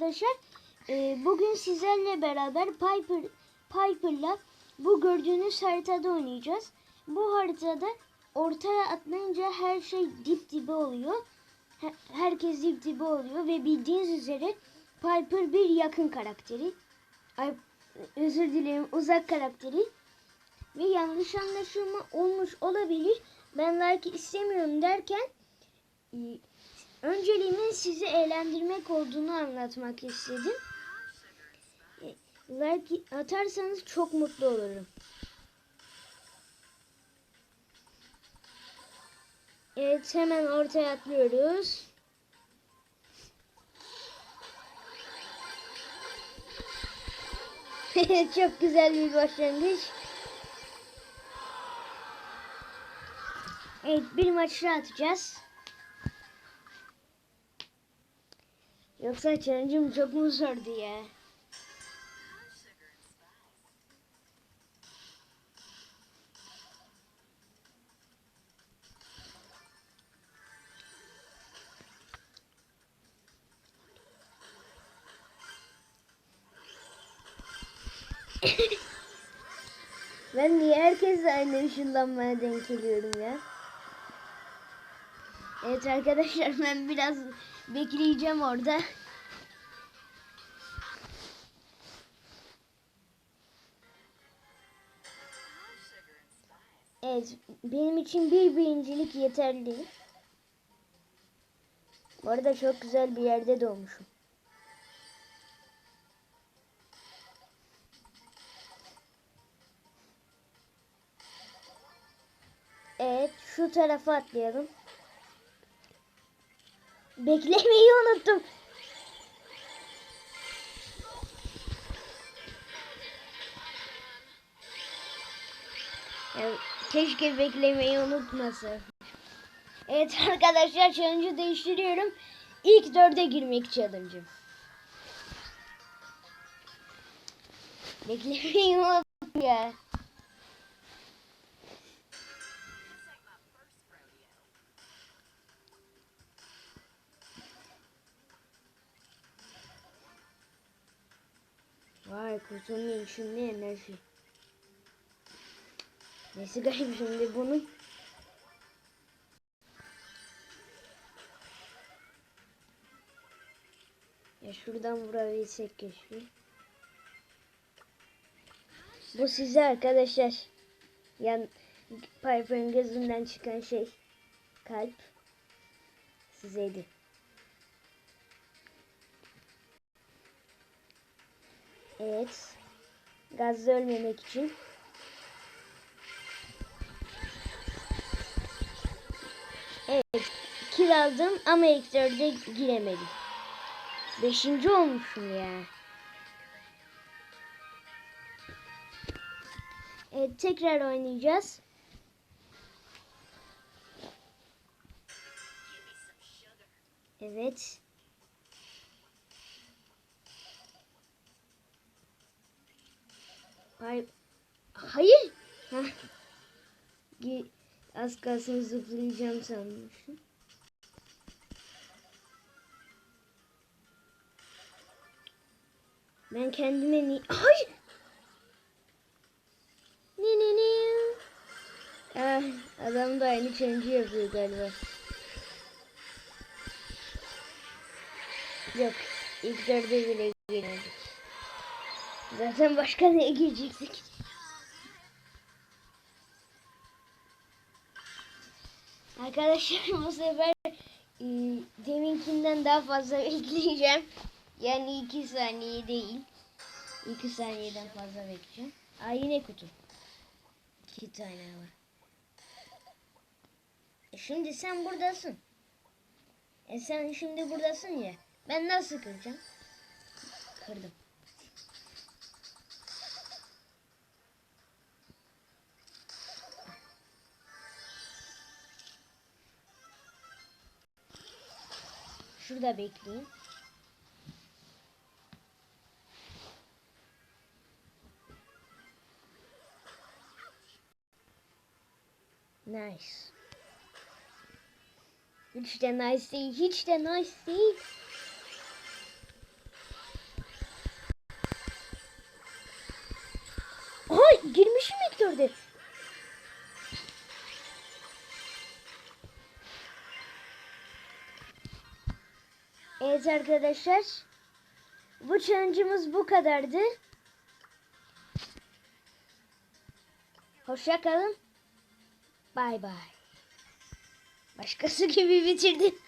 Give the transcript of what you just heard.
arkadaşlar. Ee, bugün sizlerle beraber Piper Piper'la bu gördüğünüz haritada oynayacağız. Bu haritada ortaya atlayınca her şey dip dibe oluyor. He- herkes dip dibe oluyor ve bildiğiniz üzere Piper bir yakın karakteri. Ay, özür dilerim uzak karakteri. Ve yanlış anlaşılma olmuş olabilir. Ben like istemiyorum derken e, önceliğimin sizi eğlendirmek olduğunu anlatmak istedim. E, Like atarsanız çok mutlu olurum. Evet hemen ortaya atlıyoruz. çok güzel bir başlangıç. Evet bir maç atacağız. Yoksa challenge'ım çok mu zordu ya? ben niye herkesle aynı ışınlanmaya denk geliyorum ya? Evet arkadaşlar ben biraz bekleyeceğim orada. Evet benim için bir birincilik yeterli. Bu arada çok güzel bir yerde doğmuşum. Evet şu tarafa atlayalım. Beklemeyi unuttum. Keşke beklemeyi unutmasın. Evet arkadaşlar challenge'ı değiştiriyorum. İlk dörde girmek challenge'ım. Beklemeyi unuttum ya. Kutunun içinde enerji. Nesi garip şimdi bunun? Ya şuradan vurabilsek keşke. Bu size arkadaşlar. Yan Piper'ın gözünden çıkan şey. Kalp. Sizeydi. Evet. Gazda ölmemek için. Evet. Kill aldım ama ilk giremedim. Beşinci olmuşum ya. Evet tekrar oynayacağız. Evet. Hayır. Hayır. Heh. Az kalsın zıplayacağım sanmışım. Ben kendime ni... Hayır. Ne ne ne. Ah, adam da aynı challenge yapıyor galiba. Yok. ilk dörde bile giremedik. Zaten başka neye girecektik? Arkadaşlar bu sefer e, deminkinden daha fazla bekleyeceğim. Yani iki saniye değil. İki saniyeden fazla bekleyeceğim. Aa yine kutu. İki tane var. E şimdi sen buradasın. E sen şimdi buradasın ya. Ben nasıl kıracağım? Kırdım. Şurada bekleyin. Nice. Hiç de nice değil. Hiç de nice değil. Aha girmişim ilk dörde. Evet arkadaşlar. Bu challenge'ımız bu kadardı. Hoşça kalın. Bay bay. Başkası gibi bitirdim.